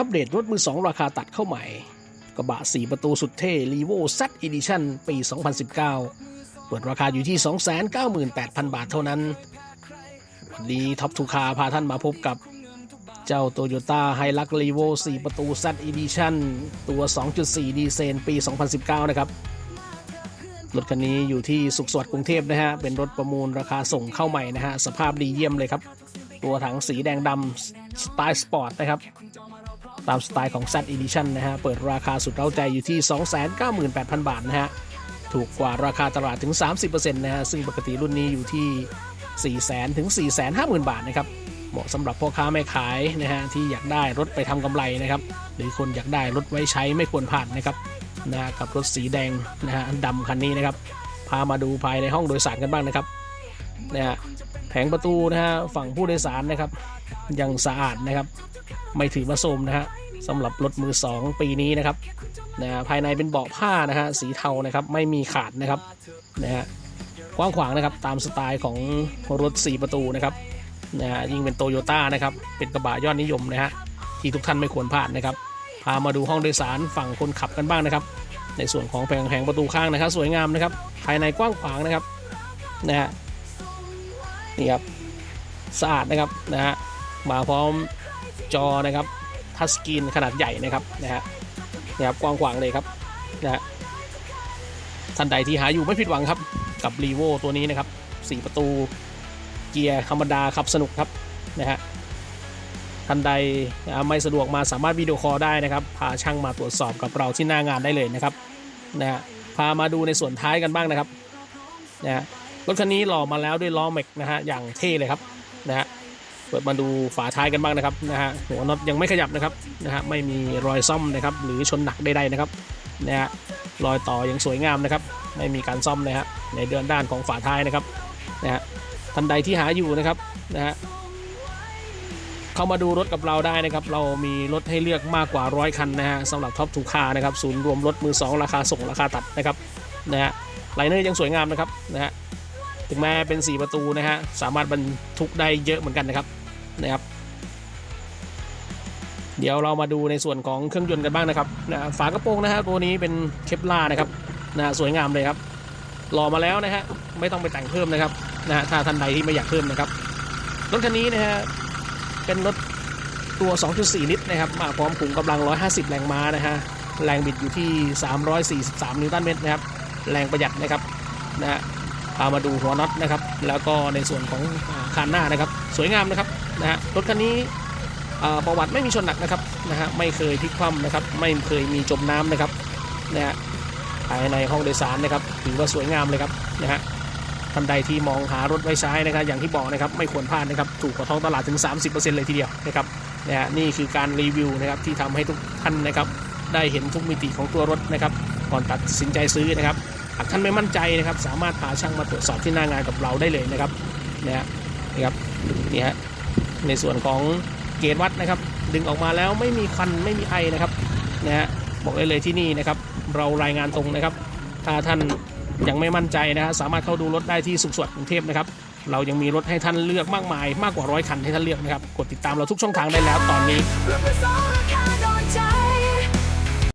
อัปเดตรถมือ 2 ราคาตัดเข้าใหม่ กระบะ 4 ประตูสุดเท่ r e v o Z Edition ปี 2019 เปิดราคาอยู่ที่ 298,000 บาทเท่านั้น วันนี้ท็อปทูคาพาท่านมาพบกับเจ้า Toyota h i l u x r e v o 4 ประตู Z Edition ตัว 2.4 ดีเซลปี 2019 นะครับ รถคันนี้อยู่ที่สุขสวัสดิ์กรุงเทพนะฮะ เป็นรถประมูลราคาส่งเข้าใหม่นะฮะ สภาพดีเยี่ยมเลยครับ ตัวถังสีแดงดำสไตล์สปอร์ตนะครับ ตามสไตล์ของ Z Edition นะฮะ เปิดราคาสุดเร้าใจอยู่ที่ 298,000 บาทนะฮะ ถูกกว่าราคาตลาดถึง 30%นะฮะ ซึ่งปกติรุ่นนี้อยู่ที่ 400,000 ถึง 450,000 บาทนะครับ เหมาะสำหรับพ่อค้าแม่ขายนะฮะ ที่อยากได้รถไปทำกำไรนะครับ หรือคนอยากได้รถไว้ใช้ไม่ควรพลาดนะครับนะฮะกับรถสีแดงนะฮะดำคันนี้นะครับ พามาดูภายในห้องโดยสารกันบ้างนะครับ นะฮะแผงประตูนะฮะฝั่งผู้โดยสารนะครับยังสะอาดนะครับ ไม่ถือว่าโทมนะฮะสำหรับรถมือ 2 ปีนี้นะครับนะฮะภายในเป็นเบาะผ้านะฮะสีเทานะครับไม่มีขาดนะครับนะฮะกว้างขวางนะครับตามสไตล์ของรถ 4 ประตูนะครับนะฮะยิ่งเป็นโตโยต้านะครับเป็นกระบะยอดนิยมนะฮะที่ทุกท่านไม่ควรพลาดนะครับ พามาดูห้องโดยสารฝั่งคนขับกันบ้างนะครับ ในส่วนของแผงแผงประตูข้างนะครับ สวยงามนะครับ ภายในกว้างขวางนะครับนะฮะ นี่ครับสะอาดนะครับนะฮะมาพร้อมจอนะครับทัชสกรีนขนาดใหญ่นะครับนะฮะนี่ครับกว้างขวางเลยครับนะฮะท่านใดที่หาอยู่ไม่ผิดหวังครับ กับรีโวตัวนี้นะครับสี่ประตูเกียร์ธรรมดาขับสนุกครับนะฮะท่านใดไม่สะดวกมาสามารถวิดีโอคอลได้นะครับ พาช่างมาตรวจสอบกับเราที่หน้างานได้เลยนะครับนะฮะพามาดูในส่วนท้ายกันบ้างนะครับนะฮะ รถคันนี้หล่อมาแล้วด้วยล้อแม็กนะฮะอย่างเท่เลยครับนะฮะเปิดมาดูฝาท้ายกันบ้างนะครับนะฮะหัวน็อตยังไม่ขยับนะครับนะฮะไม่มีรอยซ่อมนะครับหรือชนหนักใดๆนะครับนะฮะรอยต่อยังสวยงามนะครับ ไม่มีการซ่อมเลยฮะในเดือนด้านของฝาท้ายนะครับนะฮะท่านใดที่หาอยู่นะครับนะฮะเข้ามาดูรถกับเราได้นะครับ เรามีรถให้เลือกมากกว่าร้อยคันนะฮะสำหรับท็อปทูคานะครับศูนย์รวมรถมือ 2 ราคาส่งราคาตัดนะครับนะฮะไลเนอร์ยังสวยงามนะครับนะฮะ ถึงแม้เป็น 4 ประตูนะฮะสามารถบรรทุกได้เยอะเหมือนกันนะครับนะครับ เดี๋ยวเรามาดูในส่วนของเครื่องยนต์กันบ้างนะครับนะฝากระโปรงนะฮะตัวนี้เป็นเคปลานะครับนะสวยงามเลยครับรอมาแล้วนะฮะไม่ต้องไปแต่งเพิ่มนะครับนะฮะถ้าท่านใดที่ไม่อยากเพิ่มนะครับรถคันนี้นะฮะเป็นรถตัว 2.4 ลิตรนะครับมาพร้อมขุมกำลัง 150 แรงม้านะฮะแรงบิดอยู่ที่ 343 นิวตันเมตรนะครับ แรงประหยัดนะครับนะฮะามาดูหัวน็อตนะครับ แล้วก็ในส่วนของคานหน้านะครับ สวยงามนะครับนะฮะรถคันนี้ประวัติไม่มีชนหนักนะครับนะฮะไม่เคยพลิกคว่ำนะครับ ไม่เคยมีจมน้ำนะครับนะฮะภายในห้องโดยสารนะครับ ถือว่าสวยงามเลยครับนะฮะท่านใดที่มองหารถไว้ใช้นะครับ อย่างที่บอกนะครับไม่ควรพลาดนะครับถูกกว่าท้องตลาดถึง 30%เลยทีเดียวนะครับนะฮะนี่คือการรีวิวนะครับที่ทำให้ทุกท่านนะครับ ได้เห็นทุกมิติของตัวรถนะครับ ก่อนตัดสินใจซื้อนะครับากท่านไม่มั่นใจนะครับ สามารถพาช่างมาตรวจสอบที่หน้างานกับเราได้เลยนะครับนะฮะนี่ครับนี่ฮะในส่วนของเกจวัดนะครับ ดึงออกมาแล้วไม่มีควันไม่มีไอนะครับนะฮะบอกได้เลยที่นี่นะครับ เรารายงานตรงนะครับ ถ้าท่านยังไม่มั่นใจนะฮะสามารถเข้าดูรถได้ที่สุขสวัสดิ์กรุงเทพนะครับเรายังมีรถให้ท่านเลือกมากมาย มากกว่าร้อยคันให้ท่านเลือกนะครับ กดติดตามเราทุกช่องทางได้แล้วตอนนี้